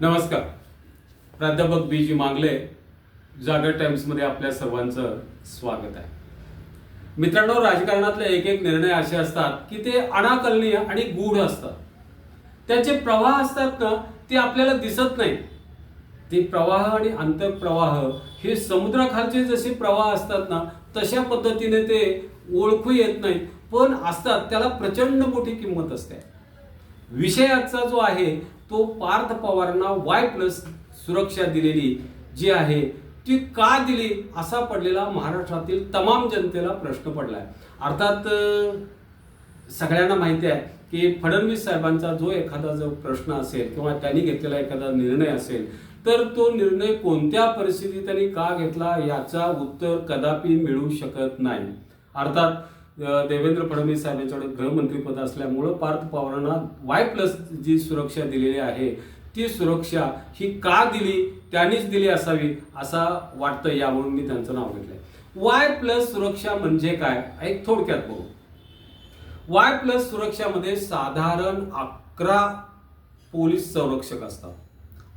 नमस्कार. प्राध्यापक बी जी मांगले जागर टाइम्समध्ये आपल्या सर्वांचं स्वागत आहे. मित्रांनो राजकारणातले एक एक निर्णय असे असतात की ते अनाकलनीय आणि गूढ असतात. त्याचे प्रवाह असतात ना ते आपल्याला दिसत नाही. ते प्रवाह आणि आंतरप्रवाह हे समुद्राखालचे जसे प्रवाह असतात ना तशा पद्धतीने ते ओळखू येत नाही पण असतात त्याला प्रचंड मोठी किंमत असते. विषयाचा जो आहे तो पार्थ पवारांना वाय प्लस सुरक्षा दिलेली जी आहे ती का दिली असा पडलेला महाराष्ट्रातील तमाम जनतेला प्रश्न पडलाय. अर्थात सगळ्यांना माहिती आहे की फडणवीस साहेबांचा जो एखादा जो प्रश्न असेल किंवा त्यांनी घेतलेला एखादा निर्णय असेल तर तो निर्णय कोणत्या परिस्थितीत त्यांनी का घेतला याचा उत्तर कदापि मिळू शकत नाही. अर्थात देवेंद्र फडणवीस साहेब यांच्याकडे गृहमंत्रीपद असल्यामुळं पार्थ पवारांना वाय प्लस जी सुरक्षा दिलेली आहे ती सुरक्षा ही का दिली? त्यांनीच दिली असावी असा वाटतं यावरून मी त्यांचं नाव घेतलंय. वाय प्लस सुरक्षा म्हणजे काय? एक थोडक्यात बघू. वाय प्लस सुरक्षामध्ये साधारण अकरा पोलीस संरक्षक असतात.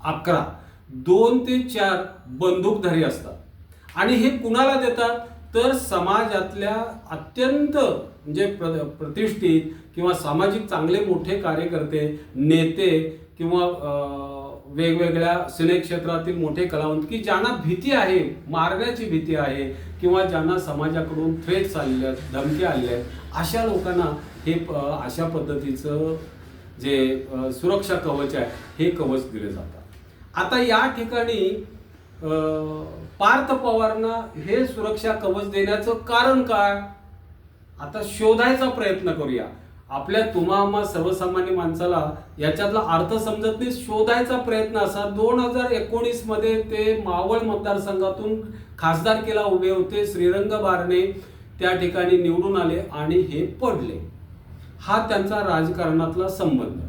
अकरा. दोन ते चार बंदूकधारी असतात. आणि हे कुणाला देतात? तर समाजातल्या अत्यंत म्हणजे प्र- प्रतिष्ठित किंवा सामाजिक चांगले मोठे कार्यकर्ते नेते किंवा वेगवेगळ्या सिने क्षेत्रातील मोठे कलावंत की ज्यांना भीती आहे मारण्याची भीती आहे किंवा ज्यांना समाजाकडून थ्रेट्स आलेले आहेत धमक्या आलेल्या आहेत अशा लोकांना हे अशा पद्धतीचं जे सुरक्षा कवच आहे हे कवच दिले जातात. आता या ठिकाणी पार्थ पवारांना हे सुरक्षा कवच देण्याचं कारण काय? आता शोधायचा प्रयत्न करूया. आपल्या तुम्हा सर्वसामान्य माणसाला याच्यातला अर्थ समजत नाही. शोधायचा प्रयत्न असा. दोन हजार एकोणीसमध्ये ते मावळ मतदारसंघातून खासदार केला उभे होते. श्रीरंग बारणे त्या ठिकाणी निवडून आले आणि हे पडले. हा त्यांचा राजकारणातला संबंध.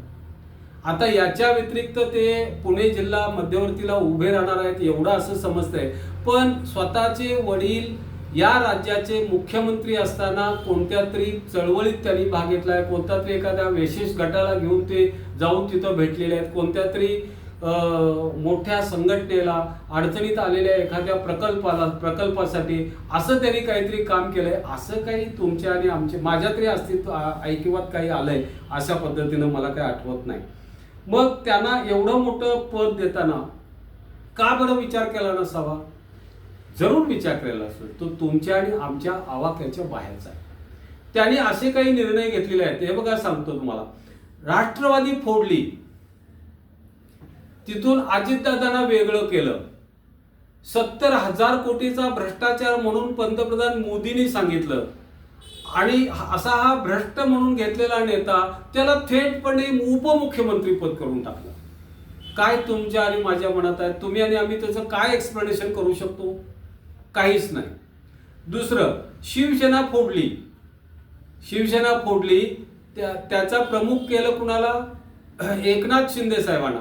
आता याच्या व्यतिरिक्त ते पुणे जिल्हा मध्यवर्तीला उभे राहणार आहेत एवढं असं समजतंय. पण स्वतःचे वडील या राज्याचे मुख्यमंत्री असताना कोणत्या तरी चळवळीत त्यांनी भाग घेतलाय कोणत्या तरी एखाद्या विशेष गटाला घेऊन ते जाऊन तिथं भेटलेले आहेत कोणत्या तरी मोठ्या संघटनेला अडचणीत आलेल्या एखाद्या प्रकल्पाला प्रकल्पासाठी असं त्यांनी काहीतरी काम केलंय. असं काही तुमच्या आणि आमचे माझ्या तरी अस्तित्व ऐकिवात काही आलंय अशा पद्धतीनं मला काही आठवत नाही. मग त्यांना एवढं मोठं पद देताना का बरं विचार केला नसावा? जरूर विचार केलेला असेल तो तुमच्या आणि आमच्या आवाक्याच्या बाहेरचा आहे. त्यांनी असे काही निर्णय घेतलेले आहेत. हे बघा सांगतो तुम्हाला. राष्ट्रवादी फोडली. तिथून अजितदादांना वेगळं केलं. सत्तर हजार कोटीचा भ्रष्टाचार म्हणून पंतप्रधान मोदींनी सांगितलं. आणि असा हा भ्रष्ट म्हणून घेतलेला नेता त्याला थेटपणे उपमुख्यमंत्री पद करून टाकलं. काय तुमच्या आणि माझ्या मनात आहे? तुम्ही आणि आम्ही त्याचं काय एक्सप्लेनेशन करू शकतो? काहीच नाही. दुसरं शिवसेना फोडली. शिवसेना फोडली त्या त्याचा प्रमुख केलं कुणाला? एकनाथ शिंदे साहेबांना.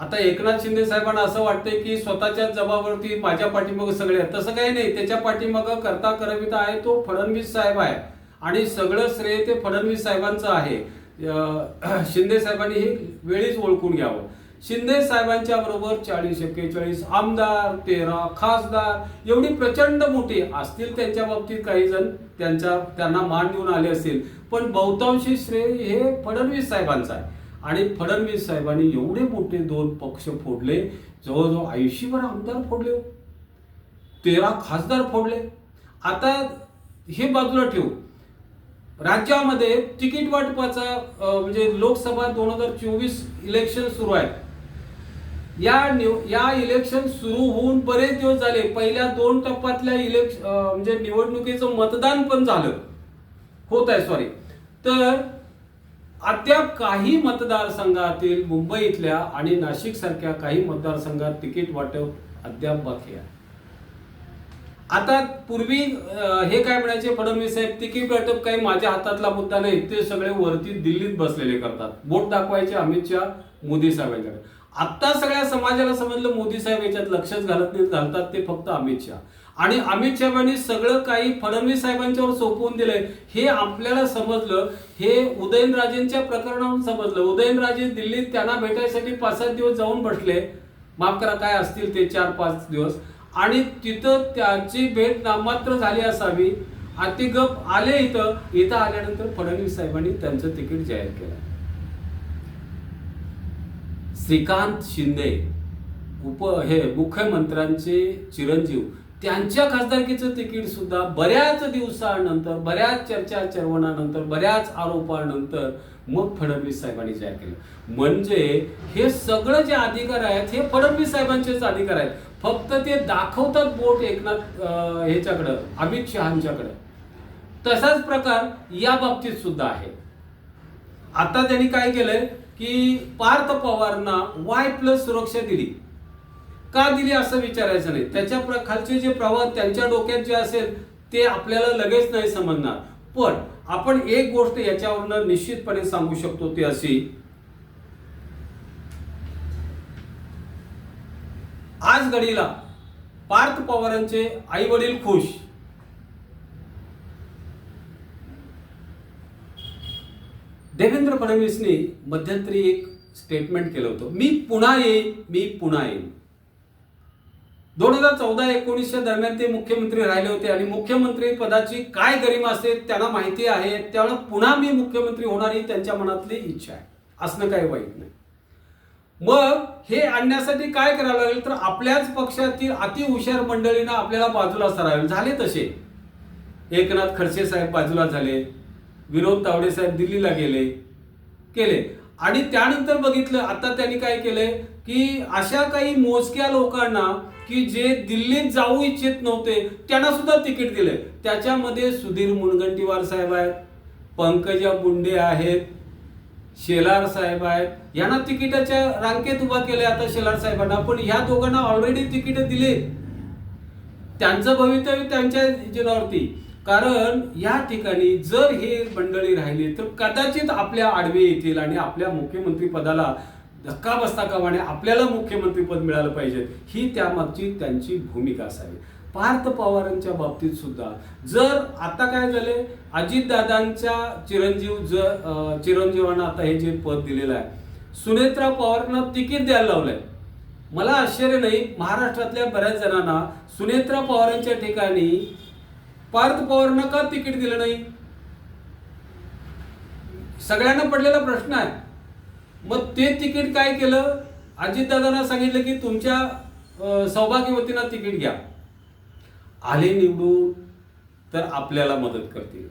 आता एकनाथ शिंदे साहेबांना असं वाटतंय की स्वतःच्या जबाबवरती माझ्या पाठीमागं सगळे तसं काही नाही. त्याच्या पाठीमागं करता करविता आहे तो फडणवीस साहेब आहे. आणि सगळं श्रेय ते फडणवीस साहेबांचं आहे. शिंदे साहेबांनी हे वेळीच ओळखून घ्यावं. शिंदे साहेबांच्या बरोबर चाळीस एक्केचाळीस आमदार तेरा खासदार एवढी प्रचंड मोठी असतील त्यांच्या बाबतीत काही जण त्यांच्या त्यांना मान देऊन आले असतील. पण बहुतांशी श्रेय हे फडणवीस साहेबांचं आहे. आणि फडणवीस साहेबांनी एवढे मोठे दोन पक्ष फोडले जवळजवळ ऐंशीवर आमदार फोडले हो. तेरा खासदार फोडले. आता हे बाजूला ठेवू. राज्यामध्ये तिकीट वाटपाचा म्हणजे लोकसभा दोन हजार चोवीस इलेक्शन सुरू आहे या निव- या इलेक्शन सुरू होऊन बरेच दिवस झाले. पहिल्या दोन टप्प्यातल्या इलेक्शन म्हणजे निवडणुकीचं मतदान पण झालं. होत आहे सॉरी तर अद्याप काही मतदारसंघातील मुंबईतल्या आणि नाशिक सारख्या काही मतदारसंघात तिकीट वाटप अद्याप बाकी आहे. आता पूर्वी हे काय म्हणायचे फडणवीस साहेब तिकीट वाटप काही माझ्या हातातला मुद्दा नाही ते सगळे वरती दिल्लीत बसलेले करतात. बोट दाखवायचे अमित शहा मोदी साहेबांकडे आता सगळ्या समाजाला समजलं मोदी साहेब याच्यात लक्षच घालत नाही घालतात ते फक्त अमित शहा. आणि अमित शहानी सगळं काही फडणवीस साहेबांच्यावर सोपवून दिलंय हे आपल्याला समजलं हे उदयनराजेंच्या प्रकरणावरून समजलं. उदयनराजे दिल्लीत त्यांना भेटायसाठी पाच सात दिवस जाऊन बसले. माफ करा काय असतील ते चार पाच दिवस. आणि तिथं त्यांची भेट नाममात्र झाली असावी. आणि गप आले इथं. इथं आल्यानंतर फडणवीस साहेबांनी त्यांचं तिकीट जाहीर केलं. श्रीकांत शिंदे उप हे मुख्यमंत्र्यांचे चिरंजीव त्यांच्या खासदारकीचं तिकीट सुद्धा बऱ्याच दिवसानंतर बऱ्याच चर्चा चर्वणानंतर बऱ्याच आरोपानंतर मग फडणवीस साहेबांनी जाहीर केलं. म्हणजे हे सगळं जे अधिकार आहेत हे फडणवीस साहेबांचेच अधिकार आहेत. फक्त ते दाखवतात बोट एकनाथ ह्याच्याकडं अमित शहांच्याकडं. तसाच प्रकार या बाबतीत सुद्धा आहे. आता त्यांनी काय केलंय की पार्थ पवारना वाय प्लस सुरक्षा दिली. का दिली असं विचारायचं नाही. त्याच्या प्र- खालचे जे प्रवाह त्यांच्या डोक्यात जे असेल ते आपल्याला लगेच नाही समजणार. पण आपण एक गोष्ट याच्यावरनं निश्चितपणे सांगू शकतो ती अशी. आज घडीला पार्थ पवारांचे आई वडील खुश. देवेंद्र फडणवीसने मध्यंतरी एक स्टेटमेंट केलं होतं. मी पुन्हा येईन मी पुन्हा येईन. दोन हजार चौदा एकोणीसच्या दरम्यान ते मुख्यमंत्री राहिले होते आणि मुख्यमंत्री पदाची काय गरिमा असते त्यांना माहिती आहे. त्यामुळे पुन्हा मी मुख्यमंत्री होणार ही त्यांच्या मनातली इच्छा आहे. असणं काही वाईट नाही. मग हे आणण्यासाठी काय करावं लागेल? तर आपल्याच पक्षातील अति हुशार मंडळींना आपल्याला बाजूला सरावे. झाले तसे. एकनाथ खडसे साहेब बाजूला झाले. विनोद तावडे साहेब दिल्लीला गेले. केले. आणि त्यानंतर बघितलं आता त्यांनी काय केलंय की अशा काही मोजक्या लोकांना की जे दिल्लीत जाऊ इच्छित नव्हते त्यांना सुद्धा तिकीट दिले त्याच्यामध्ये सुधीर मुनगंटीवार साहेब आहेत पंकजा बुंडे आहेत शेलार साहेब आहेत. यांना तिकिटाच्या रांकेत उभा केले आता शेलार साहेबांना पण ह्या दोघांना ऑलरेडी तिकीट दिले त्यांचं भवितव्य त्यांच्या जीवनावरती कारण या ठिकाणी जर हे मंडळी राहिली तर कदाचित आपल्या आडवे येतील आणि आपल्या मुख्यमंत्री पदाला धक्का बसता कामाने आपल्याला मुख्यमंत्री पद मिळालं पाहिजे ही त्यामागची त्यांची भूमिका असावी. पार्थ पवारांच्या बाबतीत सुद्धा जर आता काय झाले अजितदादांच्या चिरंजीव ज चिरंजीवांना आता हे जे पद दिलेलं आहे सुनेत्रा पवारांना तिकीट द्यायला लावलंय. मला आश्चर्य नाही महाराष्ट्रातल्या बऱ्याच जणांना सुनेत्रा पवारांच्या ठिकाणी पार्थ पवारांना का तिकीट दिलं नाही? सगळ्यांना पडलेला प्रश्न आहे. मग ते तिकीट काय केलं? अजितदादांना सांगितलं की तुमच्या अं, सौभाग्यवतींना तिकीट घ्या. आले निवडून तर आपल्याला मदत करतील.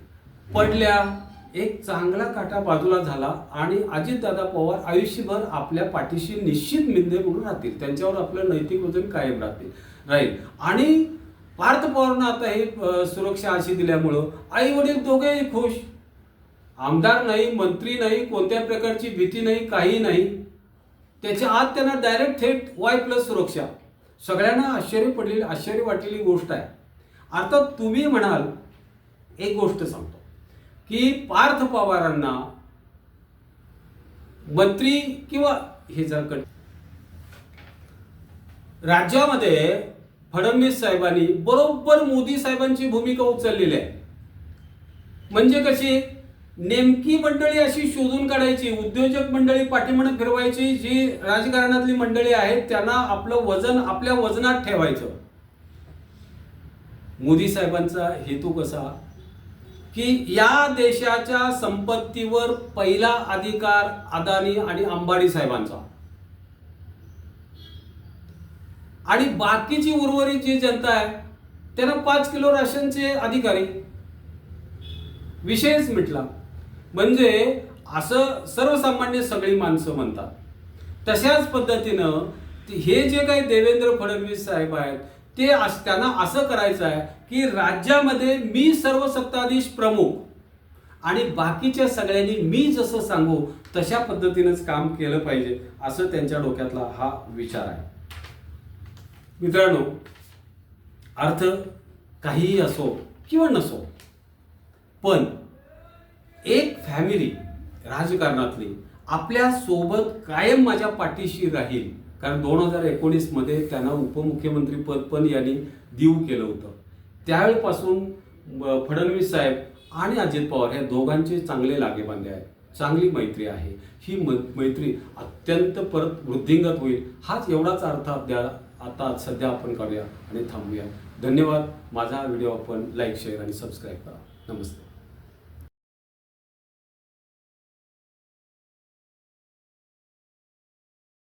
पडल्या एक चांगला काटा बाजूला झाला आणि अजितदादा पवार आयुष्यभर आपल्या पाठीशी निश्चित मिंदे म्हणून राहतील. त्यांच्यावर आपलं नैतिक वजन कायम राहतील राहील. आणि पार्थ पवारनं आता हे सुरक्षा अशी दिल्यामुळं आई वडील दोघेही खुश. आमदार नाही मंत्री नाही कोणत्या प्रकारची भीती नाही काही नाही. त्याच्या आत त्यांना डायरेक्ट थेट वाय प्लस सुरक्षा. सगळ्यांना आश्चर्य पडलेली आश्चर्य वाटलेली गोष्ट आहे. अर्थात तुम्ही म्हणाल एक गोष्ट सांगतो की पार्थ पवारांना मंत्री किंवा हे जर राज्यामध्ये फडणवीस साहेबांनी बरोबर मोदी साहेबांची भूमिका उचललेली आहे. म्हणजे कशी? नेमकी मंडळी अशी शोधून काढायची उद्योजक मंडळी पाठीमागे फिरवायची जी राजकारणातली मंडळी आहेत त्यांना आपलं वजन आपल्या वजनात ठेवायचं. मोदी साहेबांचा हेतू कसा? की या देशाच्या संपत्तीवर पहिला अधिकार अदानी आणि अंबानी साहेबांचा. आणि बाकीची उर्वरित जी जनता आहे त्यांना पाच किलो राशनचे अधिकारी. विषयच मिटला. म्हणजे असं सर्वसामान्य सगळी माणसं म्हणतात. तशाच पद्धतीनं हे जे काही देवेंद्र फडणवीस साहेब आहेत ते त्यांना असं करायचं आहे की राज्यामध्ये मी सर्व सत्ताधीश प्रमुख आणि बाकीच्या सगळ्यांनी मी जसं सांगू तशा पद्धतीनंच काम केलं पाहिजे असं त्यांच्या डोक्यातला हा विचार आहे. मित्रांनो अर्थ काहीही असो किंवा नसो पण एक फॅमिली राजकारणातली आपल्यासोबत कायम माझ्या पाठीशी राहील. कारण दोन हजार एकोणीसमध्ये त्यांना उपमुख्यमंत्री पद पण यांनी देऊ केलं होतं. त्यावेळेपासून फडणवीस साहेब आणि अजित पवार ह्या दोघांचे चांगले लागेबांधे आहेत. चांगली मैत्री आहे. ही म मैत्री अत्यंत परत वृद्धिंगत होईल हाच एवढाच अर्थ द्या आता सध्या आपण करूया आणि थांबूया. धन्यवाद. माझा व्हिडिओ आपण लाईक शेअर आणि सबस्क्राईब करा. नमस्ते.